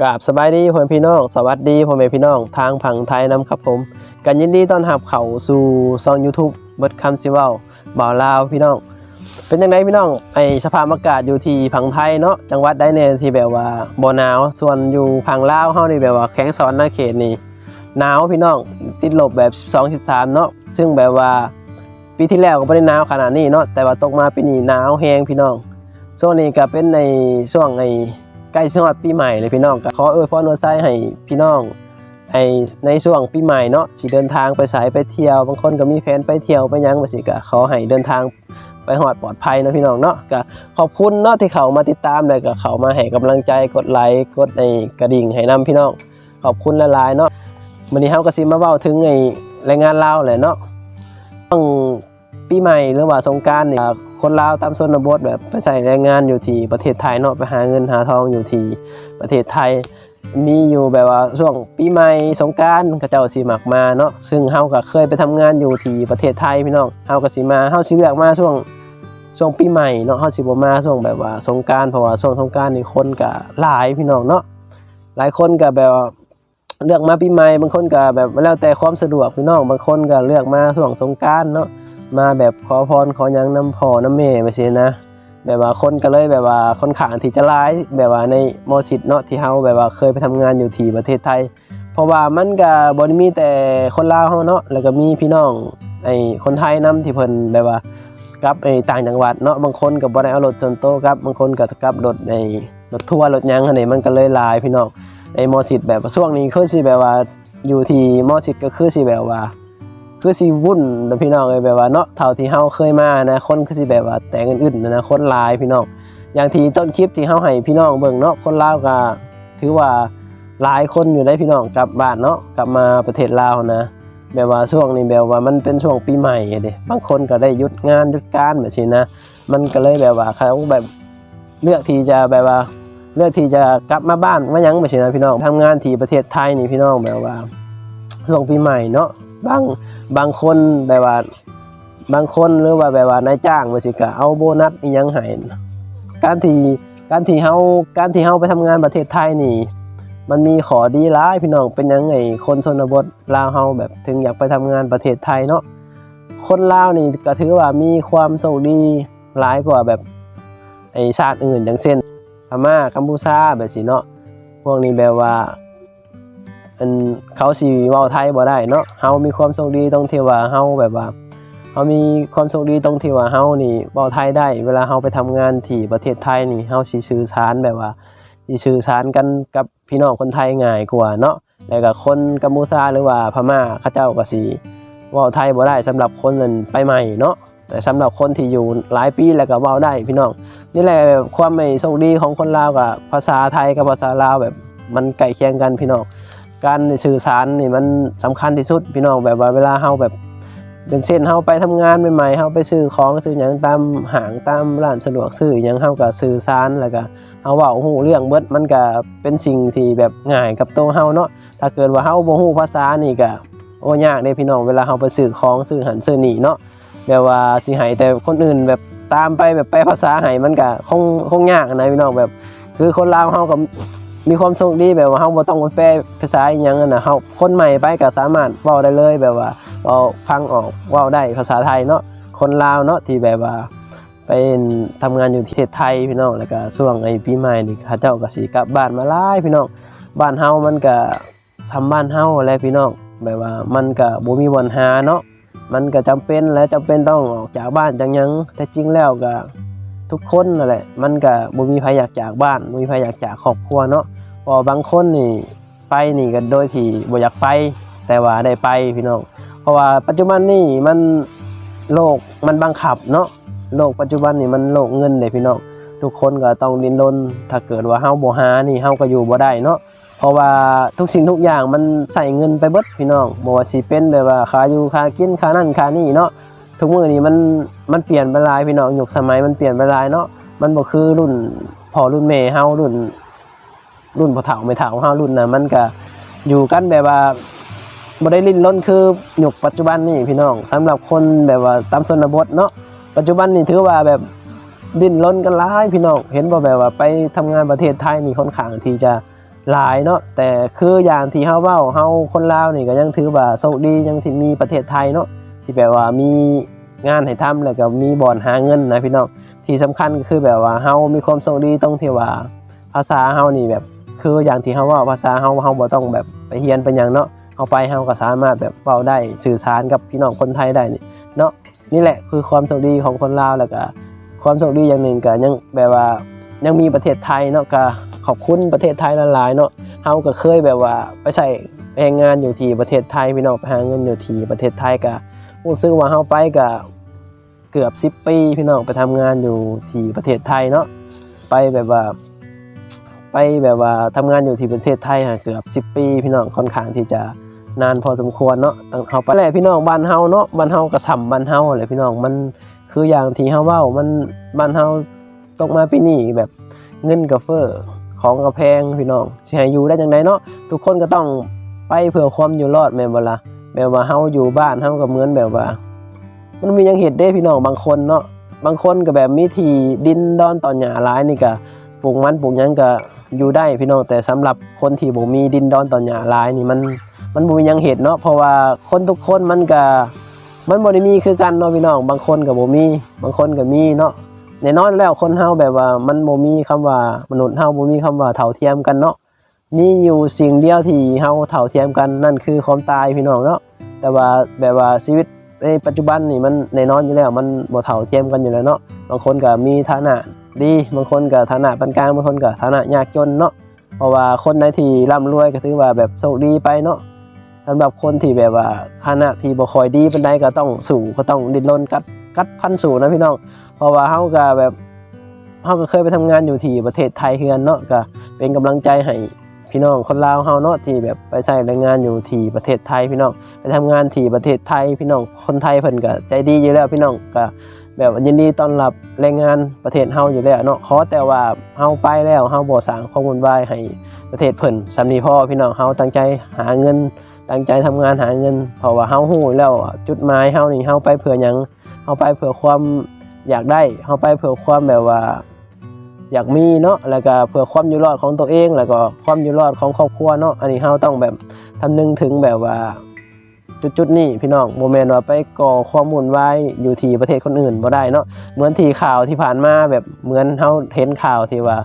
กราบสบายดีพ่อแม่พี่น้อง สวัสดีพ่อแม่พี่น้อง ทางผังไทยนำครับผมกันยินดีต้อนรับเข้าสู่ช่อง YouTube เบิดคำสิเว้าบ่าวลาวพี่น้อง เป็นยังไงพี่น้องไอสภาพอากาศอยู่ที่ผังไทยเนาะจังหวัดใดเนี่ยที่แบบว่าบ่หนาว ส่วนอยู่ผังลาวเฮานี่แบบว่าแข็งสอนหน้าเขตนี่หนาวพี่น้องติดลบแบบ 12 13 เนาะซึ่งแบบว่าปีที่แล้วก็บ่ได้หนาวขนาดนี้เนาะแต่ว่าตกมาปีนี้หนาวแฮงพี่น้องช่วงนี้ก็เป็นในช่วงไอ ใกล้ช่วงปีใหม่เลยพี่น้องก็ขอเอวยพรอวยไส้ให้พี่น้องไอในช่วงปีใหม่เนาะสิเดินทางไปสายไปเที่ยวบางคนก็มีแผนไปเที่ยวไปยังว่าสิก็ขอให้เดินทางไปหอดปลอดภัยนะพี่น้องเนาะก็ขอบคุณเนาะที่เขามาติดตามเลยก็เขามาให้กำลังใจกดไลค์กดไอกระดิ่งให้นํพี่น้องขอบคุณหลายๆเนาะวันนี้เฮาก็สิมาเว้าถึงไอแรงงานลาวแหละเนาะต้อง ปีใหม่หรือว่าสงการเนี่ยคนลาวตามชนบทแบบไปใส่แรงงานอยู่ที่ประเทศไทยเนาะไปหาเงินหาทองอยู่ที่ประเทศไทย มีอยู่แบบว่าช่วงปีใหม่สงการก็เจ้าสิมักมาเนาะซึ่งเฮาก็เคยไปทำงานอยู่ที่ประเทศไทยพี่น้องเฮาก็สิมาเฮาสิเลือกมาช่วงช่วงปีใหม่เนาะเฮาสิบ่มาช่วงแบบว่าสงการเพราะว่าช่วงสงการนี่คนก็หลายพี่น้องเนาะหลายคนก็แบบว่าเลือกมาปีใหม่บางคนก็แบบแล้วแต่ความสะดวกพี่น้องบางคนก็เลือกมาช่วงสงการเนาะ มาแบบขอพรขอยังน้ำพ่อน้ำแม่ไปสินะ แบบว่าคนก็เลยแบบว่าคนขางที่จะร้าย แบบว่าในมอสิดเนาะที่เฮาแบบว่าเคยไปทำงานอยู่ที่ประเทศไทย เพราะว่ามันก็บ่ได้มีแต่คนลาวเฮาเนาะแล้วก็มีพี่น้องไอ้คนไทยนํที่เพิ่นแบบว่ากับไอ้ต่างจังหวัดเนาะบางคนก็บ่ได้เอารถส่วนตัวกับบางคนก็กับรถไอ้รถทัวร์รถยังหั่นนี่มันก็เลยหลายพี่น้องไอ้มอสิดแบบว่าช่วงนี้คือสิแบบว่าอยู่ที่มอสิดก็คือสิแบบว่า คือสิวุ่นนะพี่น้องเลยแบบว่าเนาะเท่าที่เฮาเคยมานะคนคือสิแบบว่าแต่งอื่นๆนะคนลายพี่น้อง อย่างที่ต้นคลิปที่เฮาให้พี่น้องเบิ่งเนาะคนลาวก็ถือว่าหลายคนอยู่ได้พี่น้องกลับบ้านเนาะกลับมาประเทศลาวนะแบบว่าช่วงนี้แบบว่ามันเป็นช่วงปีใหม่เด้บางคนก็ได้หยุดงานหยุดการแบบนี้นะ มันก็เลยแบบว่าเขาแบบเลือกที่จะแบบว่าเลือกที่จะกลับมาบ้านมายังแบบนี้นะพี่น้องทำงานที่ประเทศไทยนี่พี่น้องแบบว่าช่วงปีใหม่เนาะ บางบางคนแบบว่า บางคนหรือว่าแบบว่านายจ้างว่าสิก็เอาโบนัสอีหยังให้การที่การที่เฮาการที่เฮาไปทำงานประเทศไทยนี่ มันมีขอดีหลายพี่น้องเป็นยังไงคนชนบทลาวเฮาแบบถึงอยากไปทำงานประเทศไทยเนาะคนลาวนี่ก็ถือว่ามีความโชคดีหลายกว่าแบบไอชาติอื่นอย่างเช่นพม่ากัมพูชาแบบสิเนาะพวกนี้แบบว่า อันเขาสิเว้าไทยบ่ได้เนาะเฮามีความโชคดีตรงที่ว่าเฮาแบบว่าเฮามีความโชคดีตรงที่ว่าเฮานี่เว้าไทยได้ เวลาเฮาไปทำงานที่ประเทศไทยนี่เฮาสิสื่อสารแบบว่าสิสื่อสารกันกับพี่น้องคนไทยง่ายกว่าเนาะแล้วก็คนกัมพูชาหรือว่าพม่าเขาเจ้าก็สิเว้าไทยบ่ได้สำหรับคนนั้นไปใหม่เนาะแต่สำหรับคนที่อยู่หลายปีแล้วก็เว้าได้พี่น้องนี่แหละความไม่โชคดีของคนลาวกับภาษาไทยกับภาษาลาวแบบมันใกล้เคียงกันพี่น้อง การสื่อสารนี่มันสำคัญที่สุดพี่น้องแบบว่าเวลาเฮาแบบอย่างเช่นเฮาไปทำงานใหม่ๆเฮาไปซื้อของซื้อหยังตามห้างตามร้านสะดวกซื้อหยังเฮาก็สื่อสารแล้วก็เฮาเว้าฮู้เรื่องเบิดมันก็เป็นสิ่งที่แบบง่ายกับตัวเฮาเนาะถ้าเกิดว่าเฮาบ่ฮู้ภาษานี่ก็โอ้ยากเด้พี่น้องเวลาเฮาไปซื้อของซื้อหันซื้อนี่เนาะแบบว่าสิให้แต่คนอื่นแบบตามไปแบบแปลภาษาให้มันก็คงคงยากนะพี่น้องแบบ คือคนลาวเฮาก็ มีความโชคดีแบบว่าเฮาบ่ต้องไปแปลภาษาอีหยังอะนะเฮาคนใหม่ไปก็สามารถเว้าได้เลยแบบว่าเว้าฟังออกเว้าได้ภาษาไทยเนาะคนลาวเนาะที่แบบว่าเป็นทำงานอยู่ที่ประเทศไทยพี่น้องแล้วก็ช่วงไอ้ปีใหม่นี่เขาเจ้าก็สิกลับบ้านมาหลายพี่น้องบ้านเฮามันก็ทำบ้านเฮาแหละพี่น้องแบบว่ามันก็บ่มีวันหาเนาะมันก็จำเป็นและจำเป็นต้องออกจากบ้านจังยังแต่จริงแล้วก็ทุกคนนั่นแหละมันก็บ่มีใครอยากจากบ้านบ่มีใครอยากจากครอบครัวเนาะ พอบางคนนี่ไปนี่ก็โดยที่บ่อยากไป แต่ว่าได้ไปพี่น้อง เพราะว่าปัจจุบันนี่มันโลกมันบังคับเนาะโลกปัจจุบันนี่มันโลกเงินเลยพี่น้องทุกคนก็ต้องดิ้นรนถ้าเกิดว่าเฮาบ่หานี่เฮาก็อยู่บ่ได้เนาะเพราะว่าทุกสิ่งทุกอย่างมันใส่เงินไปเบิดพี่น้องบ่ว่าสิเป็นแบบว่าค่าอยู่ค่ากินค่านั่นค่านี่เนาะทุกมื้อนี้มันมันเปลี่ยนไปหลายพี่น้องยุคสมัยมันเปลี่ยนไปหลายเนาะมันบ่คือรุ่นพ่อรุ่นแม่เฮารุ่น รุ่นพ่อเฒ่าไม่เฒ่าเฮารุ่นน่ะมันก็อยู่กันแบบว่าบ่ได้ลิ้นล้นคือยุคปัจจุบันนี่พี่น้องสำหรับคนแบบว่าตามชนบทเนาะปัจจุบันนี่ถือว่าแบบดิ้นรนกันหลายพี่น้องเห็นบ่แบบว่าไปทำงานประเทศไทยนี่ค่อนข้างที่จะหลายเนาะแต่คืออย่างที่เฮาเว้าเฮาคนลาวนี่ก็ยังถือว่าโชคดียังที่มีประเทศไทยเนาะที่แบบว่ามีงานให้ทำแล้วก็มีบ่อนหาเงินนะพี่น้องที่สำคัญก็คือแบบว่าเฮามีความโชคดีตรงที่ว่าภาษาเฮานี่แบบ คืออย่างที่เฮาว่าภาษาเฮาเฮาบ่ต้องแบบไปเรียนไปหยังเนาะเฮาไปเฮาก็สามารถแบบเว้าได้สื่อสารกับพี่น้องคนไทยได้นี่เนาะนี่แหละคือความโชคดีของคนลาวแล้วก็ความโชคดีอย่างหนึ่งก็ยังแบบว่ายังมีประเทศไทยเนาะก็ขอบคุณประเทศไทยหลายๆเนาะเฮาก็เคยแบบว่าไปใส่แรงงานอยู่ที่ประเทศไทยพี่น้องไปหาเงินอยู่ที่ประเทศไทยก็รู้สึกว่าเฮาไปก็เกือบ10ปีพี่น้องไปทำงานอยู่ที่ประเทศไทยเนาะไปแบบว่า ไปแบบว่าทำงานอยู่ที่ประเทศไทยฮะเกือบ 10 ปี พี่น้องค่อนข้างที่จะนานพอสมควรเนาะตั้งเฮาไปแหละพี่น้องบ้านเฮาเนาะบ้านเฮาก็ซ้ำบ้านเฮาแหละพี่น้องมันคืออย่างที่เฮาเว้ามันบ้านเฮาตกมาปีนี้แบบเงินก็เฟ้อของกระแพงพี่น้องสิให้อยู่ได้จังไดเนาะทุกคนก็ต้องไปเพื่อความอยู่รอดแม่นบ่ล่ะแบบว่าเฮาอยู่บ้านเฮาก็เหมือนแบบว่า มันมีหยังเฮ็ดเด้พี่น้องบางคนเนาะบางคนก็แบบมีที่ดินดอนตอนหญ้าหลายนี่ก็ปลูกมันปลูกหยังก็ อยู่ได้พี่น้องแต่สำหรับคนที่บ่มีดินดอนตอนหญ้าหลายนี่มันมันบ่มีหยังเฮ็ดเนาะเพราะว่าคนทุกคนมันก็มันบ่ได้มีคือกันเนาะพี่น้องบางคนก็บ่มี บางคนก็มีเนาะแน่นอนแล้วคนเฮาแบบว่ามันบ่มีคำว่ามนุษย์เฮาบ่มีคำว่าเท่าเทียมกันเนาะมีอยู่สิ่งเดียวที่เฮาเท่าเทียมกันนั่นคือความตายพี่น้องเนาะแต่ว่าแบบว่าชีวิตในปัจจุบันนี่มันแน่นอนอยู่แล้วมันบ่เท่าเทียมกันอยู่แล้วเนาะบางคนก็มีฐานะ ดีบางคนก็ฐานะปานกลางบางคนก็ฐานะยากจนเนาะเพราะว่าคนใดที่ร่ำรวยก็ถือว่าแบบโชคดีไปเนาะสำหรับคนที่แบบว่าฐานะที่บ่ค่อยดีปานใดก็ต้องสู้ก็ต้องดิ้นรนกัดกัดพันสู้นะพี่น้อง เพราะว่าเฮาก็แบบเฮาก็เคยไปทำงานอยู่ที่ประเทศไทยเฮือนเนาะก็เป็นกำลังใจให้พี่น้องคนลาวเฮาเนาะที่แบบไปใช้แรงงานอยู่ที่ประเทศไทยพี่น้องไปทำงานที่ประเทศไทยพี่น้องคนไทยเพิ่นก็ใจดีอยู่แล้วพี่น้องก็ แบบยินดีต้อนรับแรงงานประเทศเฮาอยู่แล้วเนาะขอแต่ว่าเฮาไปแล้วเฮาบ่สร้างความวุ่นวายให้ประเทศเพิ่นสำนีพ่อพี่น้องเฮาตั้งใจหาเงิน ตั้งใจทำงานหาเงิน เพราะว่าเฮาฮู้แล้วจุดหมายเฮานี่เฮาไปเพื่อหยังเฮาไปเพื่อความอยากได้เฮาไปเพื่อความแบบว่า อยากมีเนาะแล้วก็เพื่อความอยู่รอดของตัวเอง แล้วก็ความอยู่รอดของครอบครัวเนาะอันนี้เฮาต้องแบบทำนึงถึงแบบว่า จุดๆนี้พี่น้องโมเมนต์ว่าไปก่อความวุ่นวายอยู่ที่ประเทศคนอื่นบ่ได้เนาะเหมือนที่ข่าวที่ผ่านมาแบบเหมือนเฮาเห็นข่าวที่ว่า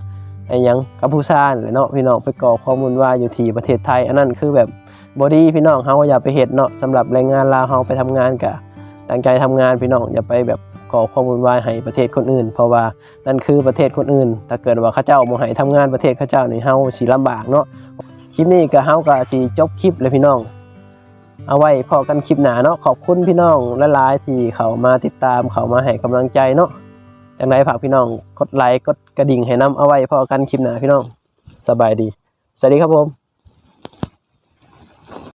ไอ้ยังกัมพูชานี่แหละเนาะพี่น้องไปก่อความวุ่นวายอยู่ที่ประเทศไทย อันนั้นคือแบบบ่ดีพี่น้องเฮาอย่าไปเฮ็ดเนาะสำหรับแรงงานลาวเฮาไปทำงานกะตั้งใจทำงานพี่น้องอย่าไปแบบก่อความวุ่นวายให้ประเทศคนอื่น เพราะว่านั่นคือประเทศคนอื่น ถ้าเกิดว่าเข้าเจ้าบ่ให้ทำงานประเทศเข้าเจ้านี่เฮาสิลำบากเนาะคลิปนี้ก็เฮาก็สิจบคลิปเลยพี่น้อง เอาไว้พอกันคลิปหนาเนาะขอบคุณพี่น้องหลายที่เขามาติดตามเขามาให้กำลังใจเนาะจังไรฝากพี่น้องกดไลค์กดกระดิ่งให้น้ำเอาไว้พอกันคลิปหนาพี่น้องสบายดีสวัสดีครับผม